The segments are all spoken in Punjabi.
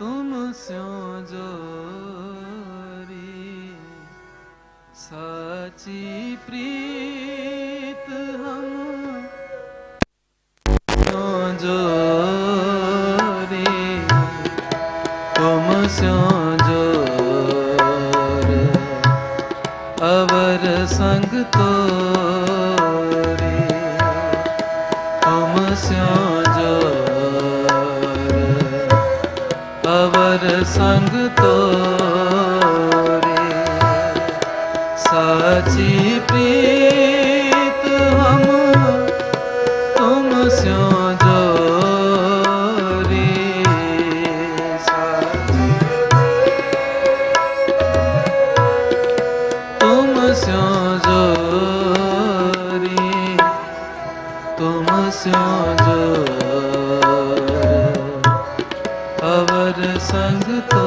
तुम स्यों जोरी साची प्रिय ਹਰ ਸੰਗ ਤੋ ਸੰਗਤ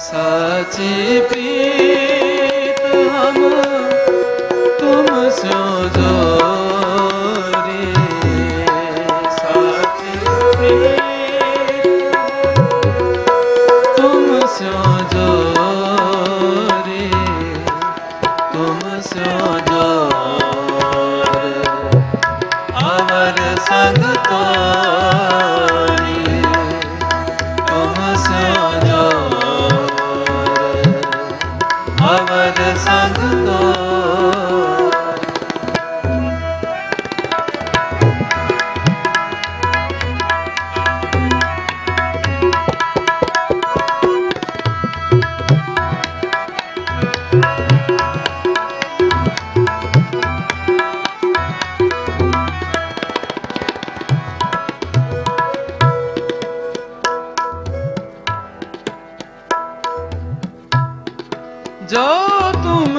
ਸਾਚੀ ਪੀਤ ਹਮ ਤੁਮ ਸਿਓ ਜੋ ਜੋ ਤੁਮ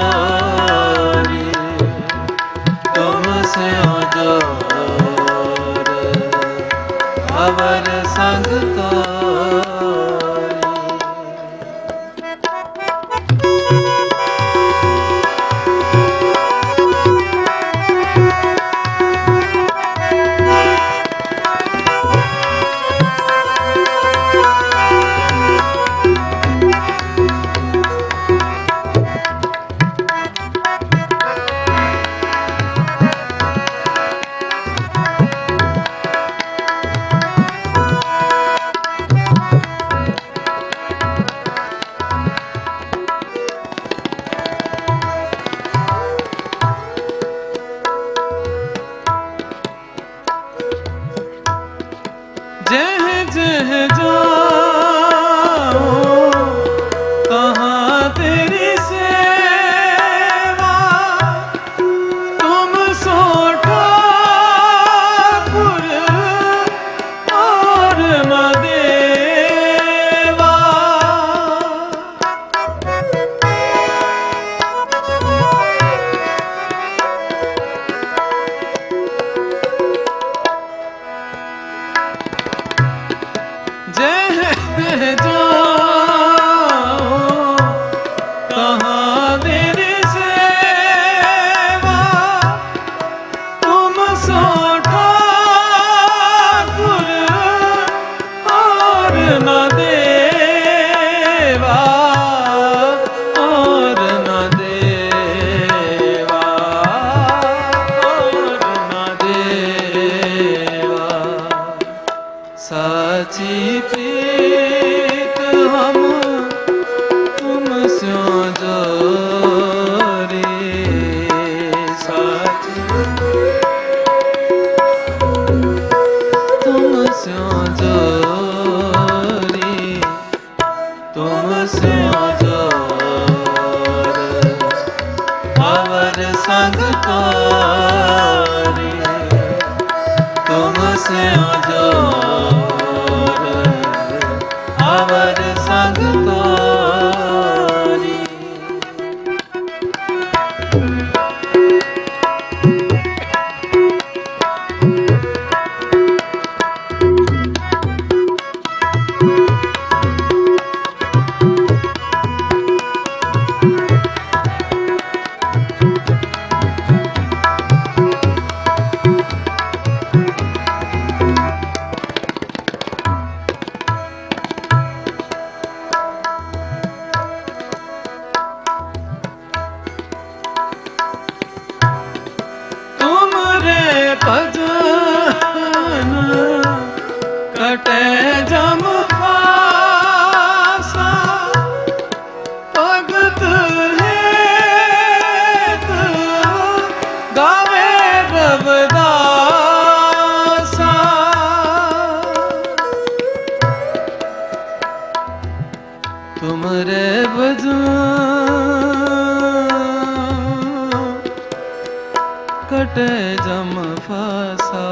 ਫਸਾ।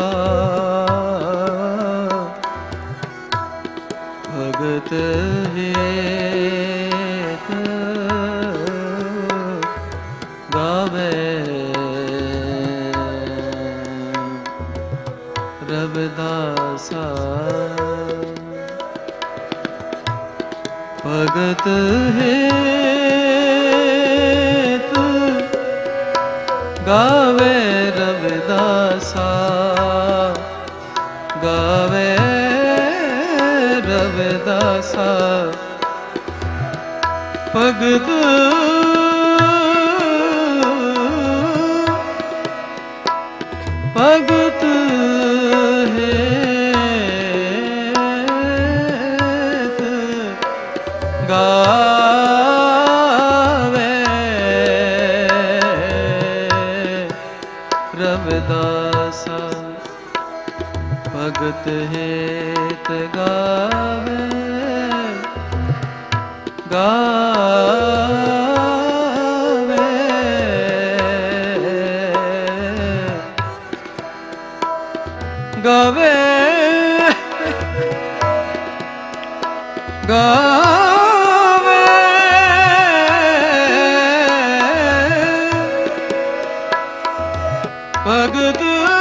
ਭਗਤ ਹੇਤ ਭਗਤ ਹੈ ਰਵਿਦਾਸਾ ਗਾਵੇ ਰਵਿਦਾਸਾ। ਭਗਤ ਵਿਗਾਸ ਭਗਤ ਹੇਤ ਗਾਵੇ ਗਾਵੇ ਗਾਵੇ good.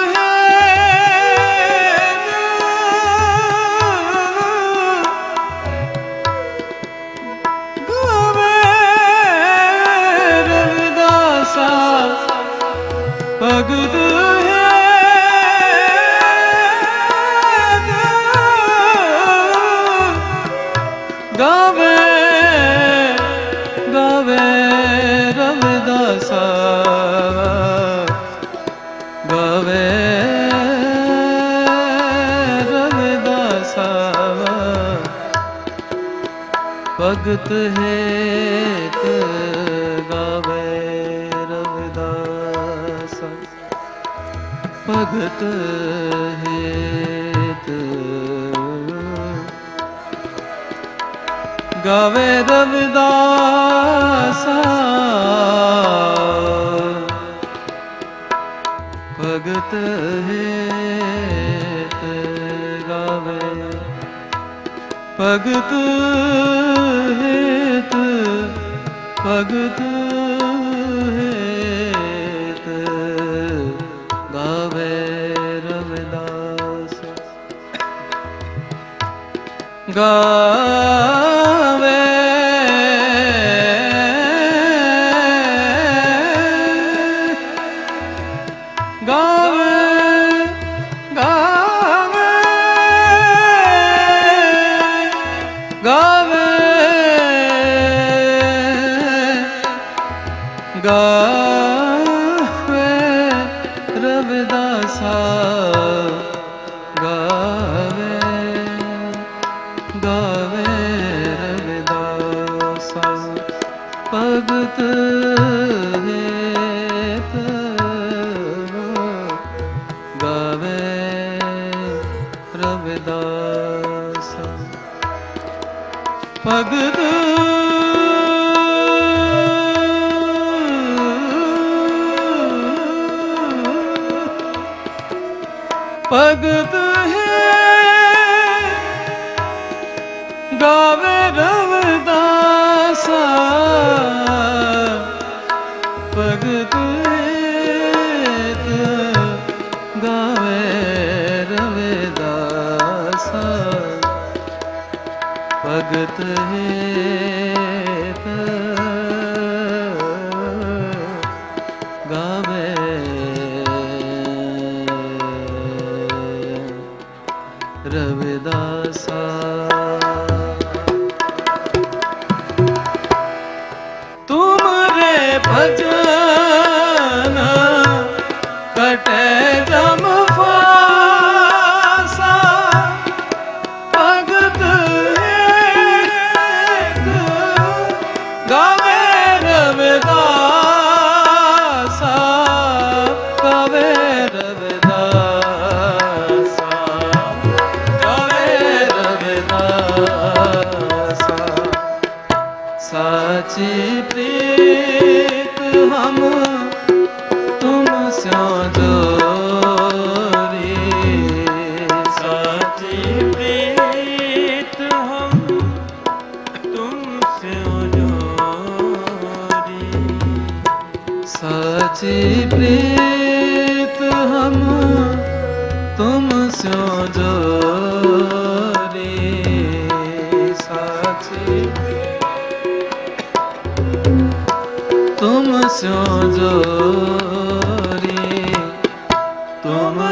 ਰਵੇ ਭਗਤ ਹੇਤ ਗਾਵੇ ਰਵਿਦਾਸ ਭਗਤ ਹੇਤ ਗਾਵੇ ਰਵਿਦਾਸ ਭਗਤ ਹੇਤ ਗਾਵੇ। ਭਗਤ ਹੇਤ ਭਗਤ ਹੇਤ ਗਾਵੇ ਰਵਿਦਾਸ। ਗਾ Gomes! ਭਗਤ। करते हैं no do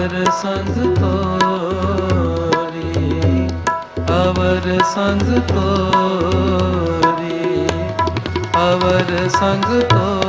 ਅਵਰ ਸੰਗ ਤੋਰੀ ਅਵਰ ਸੰਗ ਤੋਰੀ ਅਵਰ ਸੰਗ ਤੋਰੀ